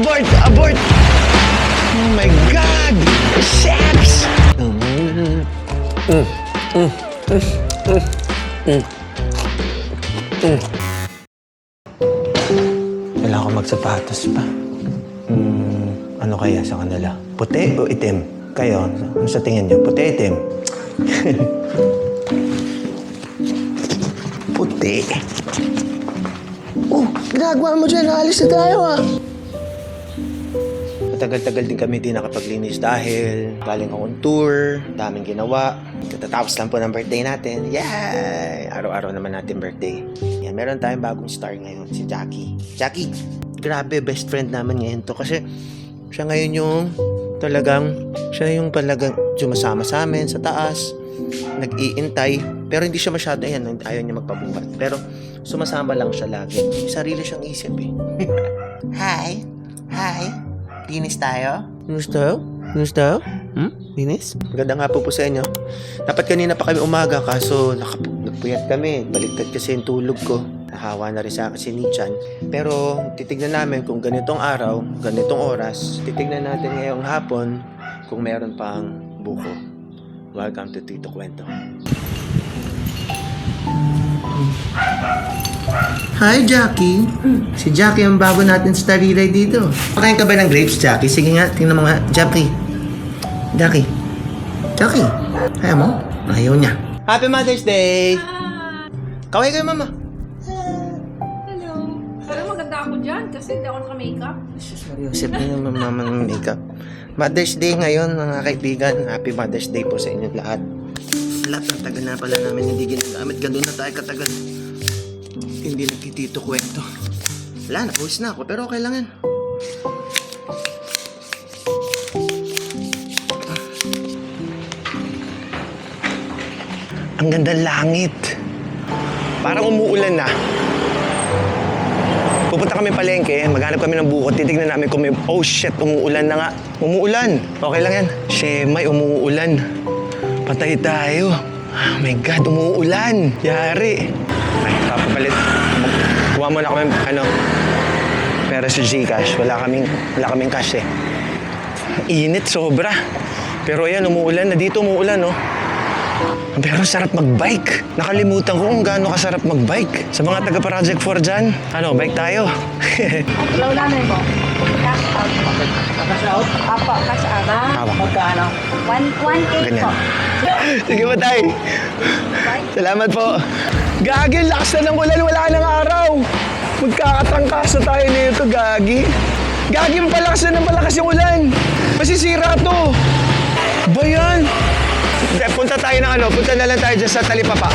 Abort! Abort! Oh my God! Sex! Kailangan ko magsapatos pa. Hmm, ano kaya sa kanila? Puti o itim? Kayo, ano sa tingin niyo? Puti, itim? Puti. Oh, ginagawa mo dyan. Alis na tayo ah. Matagal-tagal din kami din nakapaglinis dahil galing akong tour, daming ginawa. Katatapos lang po ng birthday natin. Yay! Araw-araw naman natin birthday. Yan, meron tayong bagong star ngayon, si Jackie. Jackie, grabe, best friend naman ngayon to kasi siya ngayon yung talagang, siya yung talagang sumasama sa amin sa taas, nag-iintay, pero hindi siya masyado, ayan, ayaw niya magpabuhat. Pero sumasama lang siya lagi. Sarili siyang isip eh. Hi! Hi! Linis tayo? Linis tayo? Hmm? Linis? Maganda nga po po sa inyo. Dapat kanina pa kami umaga kaso nakap- nagpuyat kami. Baliktad kasi yung tulog ko. Nahawa na rin sa akin si Nichan. Pero titignan namin kung ganitong araw, ganitong oras, titignan natin ngayong hapon kung meron pang buko. Welcome to Tito Kwento. Hi, Jackie. Si Jackie ang bago natin sa tarilay dito. Pakain ka ba ng grapes, Jackie? Sige nga, tingnan mo nga. Jackie. Jackie. Jackie. Ayaw mo? Ayaw niya. Happy Mother's Day! Kaway kayo, Mama. Hello. Pero maganda ako dyan kasi hindi ako naka-makeup. Yusip na yung mama ng makeup. Mother's Day ngayon, mga kaibigan. Happy Mother's Day po sa inyo lahat. Lahat ng tagal na pala namin hindi ginagamit. Ganoon na tayo katagal. Hindi nagtitito kwento. Wala na, pause na ako. Pero okay lang yan. Ang ganda langit. Parang umuulan na. Pupunta kami palengke, maghanap kami ng buko, titignan namin kung may... Oh shit, umuulan na nga. Umuulan. Okay lang yan. Shemay, umuulan. Patay tayo. Oh my God, umuulan. Yari. Ay, papapalit. Kuha mo na kami, ano, pera sa Gcash. Wala kaming, wala kaming cash eh. Init, sobra. Pero ayan, umuulan na dito, umuulan, no? Pero sarap mag-bike. Nakalimutan ko kung gaano kasarap mag-bike. Sa mga taga Project 4 dyan, ano, bike tayo. Hello, nanay mo. Cash out po. Cash out? Apo, cash out. Hawak. Magkano? 1, 1K Ganyan. po. Sige ba, tay? Salamat po. Gagi, lakas na ng ulan, wala nang araw. Magkakatrangkasa tayo nito, Gagi. Gagi, palakas na ng palakas yung ulan. Masisira to. Ba yan? Punta tayo ng ano, punta na lang tayo dyan sa talipapa.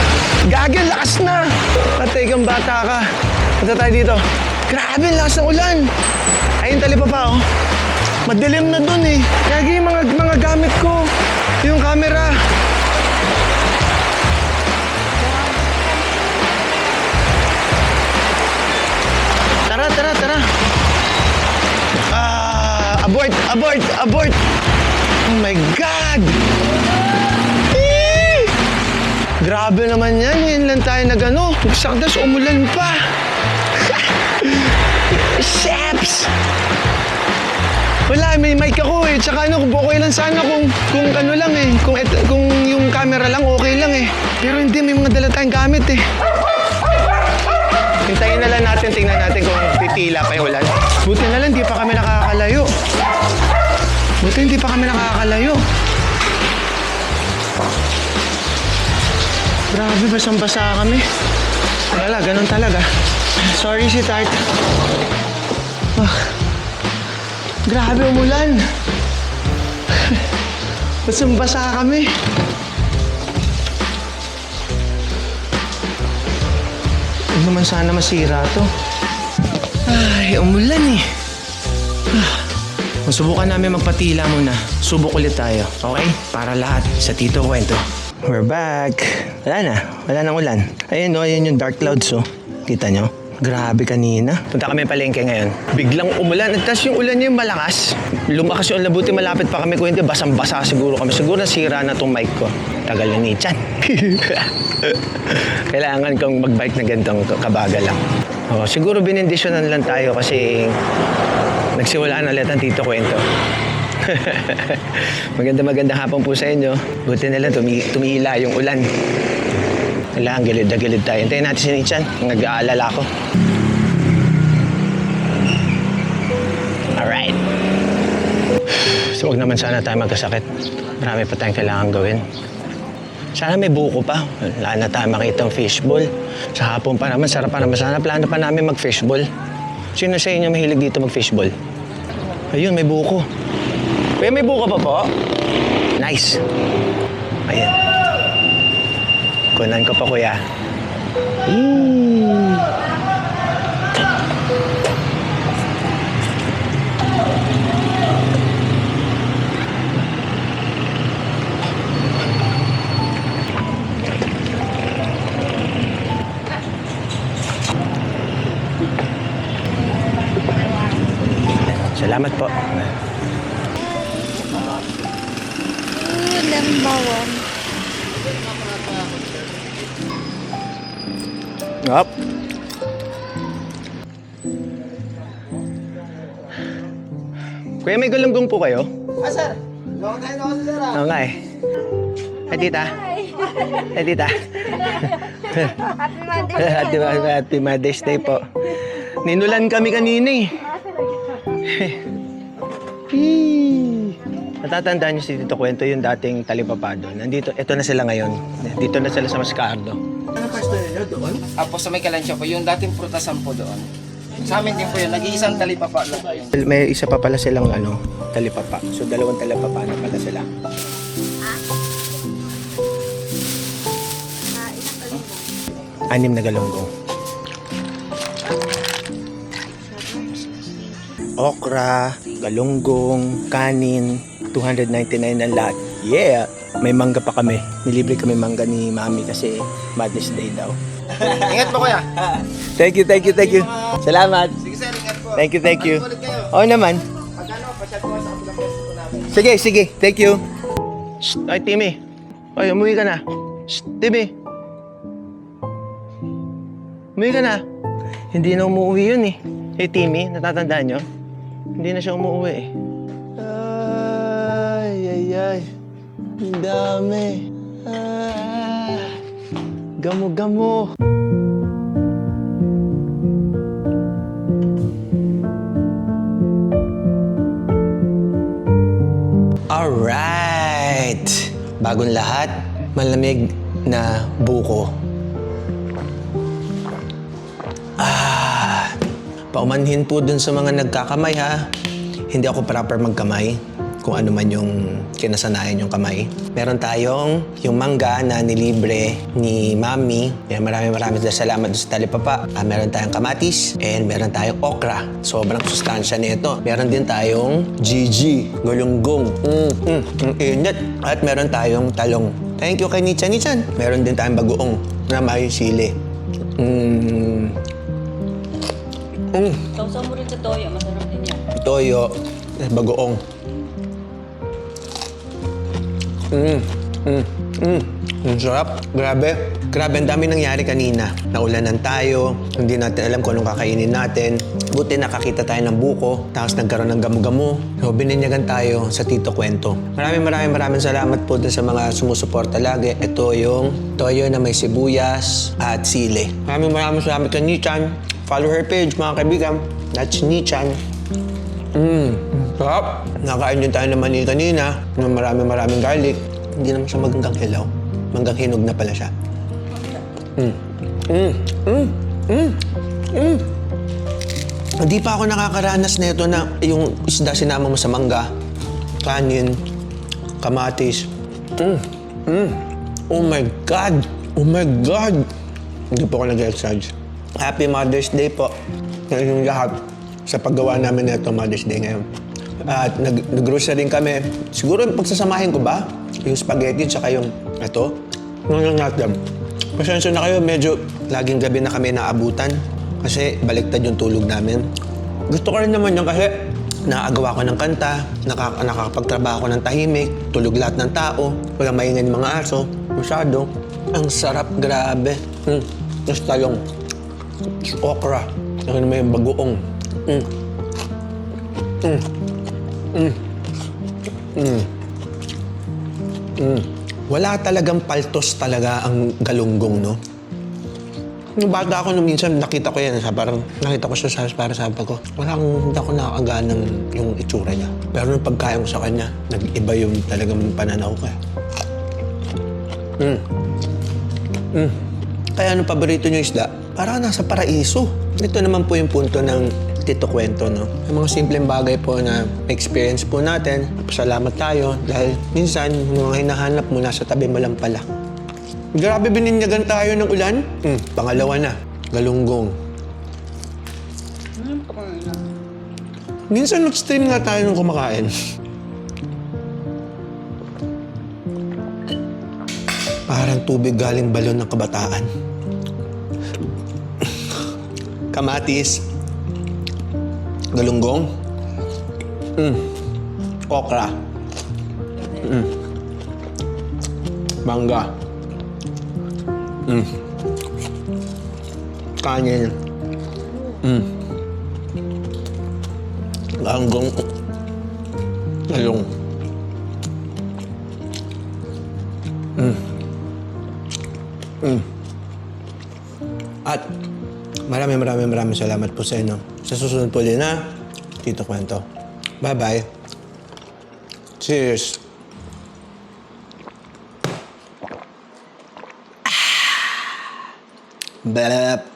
Gagi, lakas na. Patay kang bata ka. Punta tayo dito. Grabe, lakas ng ulan. Ayun, talipapa, oh. Madilim na dun eh. Gagi, mga, mga gamit ko. Yung camera. Tara, tara, tara. Ah, abort, abort, abort. Oh my God! Eh! Grabe naman yan. Ngayon lang tayo nag-ano. Nagsakdas, umulan pa. Sheps! Wala, may mic ako eh. Tsaka ano, okay lang sana kung, kung ano lang eh. Kung, et, kung yung camera lang, okay lang eh. Pero hindi, may mga dala tayong gamit eh. Hintayin na lang natin, tingnan natin kung titila pa yung ulan. Buti na lang, di pa kami nakakalayo. Buti hindi pa kami nakakalayo. Grabe, basang-basa kami. Wala, ganun talaga. Sorry si Tart. Ah. Grabe umulan. Basang-basa kami. Naman sana masira to. Ay, umulan eh. Ah. Subukan namin magpatila muna. Subok ulit tayo, okay? Para lahat sa Tito Kwento. We're back. Wala na. Wala nang ulan. Ayun no, ayun yung dark clouds oh. Kita nyo? Grabe kanina. Punta kami palengke ngayon. Biglang umulan. At tapos yung ulan niya yung malakas. Lumakas yung ulan. Buti malapit pa kami kuwente. Basang-basa siguro kami. Siguro nasira na tong mic ko. Tagal na ni Chan. Kailangan kong mag-bike na ganitong kabagal lang. Oh, siguro binindisyonan lang tayo kasi nagsimulaan ulit ang Tito Kwento. maganda maganda hapon po sa inyo. Buti na lang tumi tumila yung ulan. Wala, ang gilid na gilid tayo. Hintayin natin si Nichan. Nag-aalala ko. Alright. So, wag naman sana tayo magkasakit. Marami pa tayong kailangan gawin. Sana may buko pa. Wala na tayo makita ang fishball. Sa hapon pa naman, sarap pa naman. Sana plano pa namin mag-fishball. Sino sa inyo mahilig dito mag-fishball? Ayun, may buko. Kuya, may buko pa po? Nice. Ayan. Kunan ko pa, kuya. Salamat po. Ulam Kuya, may galunggong po kayo? Ah, sir. Long time no see, sir. ah. Oo nga eh. Ay, tita. Ay, tita. Happy Mother's Happy, happy Mother's Day po. Ninulan kami kanina eh. Hee. Natatandaan niyo si Tito Kwento yung dating talipapado. Nandito, ito na sila ngayon. Dito na sila sa Mascardo. Ano pwesto ninyo doon? Apo sa may kalansya po, yung dating prutasan po doon. Sa amin din po yun, nag-iisang talipapa lang po. May isa pa pala silang ano, talipapa. So dalawang talipapa na pala sila. Anim na galunggong. Okra, galunggong, kanin, 299 ang lahat. Yeah! May mangga pa kami. Nilibre kami mangga ni Mami kasi Mother's Day daw. Ingat po kuya. Thank you, thank you, thank you. Salamat. Sige sir, ingat po. Thank you, thank you. Oo naman. Pag ano, pasyal po sa kabilang pwesto po namin. Sige, sige. Thank you. Shh, ay, Timmy. Ay, umuwi ka na. Shh, Timmy. Umuwi ka na. Hindi na umuwi yun eh. Hey, Timmy, natatandaan nyo? Hindi na siya umuwi eh. Ay, ay, ay. Dami. Ah, gamo-gamo. Alright! Bagong lahat, malamig na buko. Ah, paumanhin po dun sa mga nagkakamay ha. Hindi ako proper magkamay kung ano man yung kinasanayan yung kamay. Meron tayong yung mangga na nilibre ni Mami. Yan, maraming maraming salamat doon sa talipapa. Ah, meron tayong kamatis and meron tayong okra. Sobrang sustansya nito. Meron din tayong Gigi, gulunggong. Mm, mm, ang init. At meron tayong talong. Thank you kay Nichan Nichan. Meron din tayong bagoong na may sili. Mm, mm, Sausaw mo rin sa toyo, masarap din yan. toyo, bagoong. Mm, mm, mm. Ang sarap. Grabe. Grabe, ang dami nangyari kanina. Naulanan tayo, hindi natin alam kung anong kakainin natin. Buti nakakita tayo ng buko, tapos nagkaroon ng gamu-gamu. So, bininyagan tayo sa Tito Kwento. Maraming maraming maraming salamat po dun sa mga sumusuporta lagi. Ito yung toyo na may sibuyas at sili. Maraming maraming salamat kay Nichan. Follow her page, mga kaibigan. That's Nichan. Mmm, sarap. Nakain din tayo ng mani kanina na maraming maraming garlic. Hindi naman siya magandang hilaw. Manggang hinog na pala siya. Mmm, mmm, mmm, mmm, mmm. Hindi pa ako nakakaranas nito na yung isda sinama mo sa mangga, kanin, kamatis. Mmm, mmm. Oh my God! Oh my God! Hindi po ako nag-exage. Happy Mother's Day po sa inyong lahat sa paggawa namin nito Mother's Day ngayon. At nag- nag-grocery kami. Siguro pagsasamahin ko ba? Yung spaghetti tsaka yung ito. Ano natin? Pasensya na kayo, medyo laging gabi na kami naabutan. Kasi baliktad yung tulog namin. Gusto ko rin naman yung kasi nakagawa ko ng kanta, nakaka nakakapagtrabaho ko ng tahimik, tulog lahat ng tao, walang maingay ng mga aso, masyado. Ang sarap, grabe. Hmm. Tapos talong. Okra. Ano may bagoong. Mm. Mm. Mm. Mm. Mm. Wala talagang paltos talaga ang galunggong, no? Nung bata ako nung minsan nakita ko yan, sa parang nakita ko siya sa para sabi ko, wala akong, hindi ako nakakagaan ng yung itsura niya. Pero nung pagkain ko sa kanya, nag-iba yung talagang pananaw ko. Mm. Mm. Kaya ano paborito niyo isda? Parang nasa paraiso. Ito naman po yung punto ng Tito Kwento, no? Yung mga simpleng bagay po na experience po natin, salamat tayo dahil minsan yung mga hinahanap mo nasa tabi mo lang pala. Grabe bininyagan tayo ng ulan. Hmm, pangalawa na, galunggong. Minsan nag-stream nga tayo nung kumakain. Parang tubig galing balon ng kabataan. Kamatis. Galunggong. Mm. Okra. Mm. Mangga. Mm. Kanin. Mm. Galunggong. Galung. Mm. Mm. Maraming maraming maraming salamat po sa inyo. Sa susunod po din na Tito Kwento. Bye-bye. Cheers. Ah. Balap.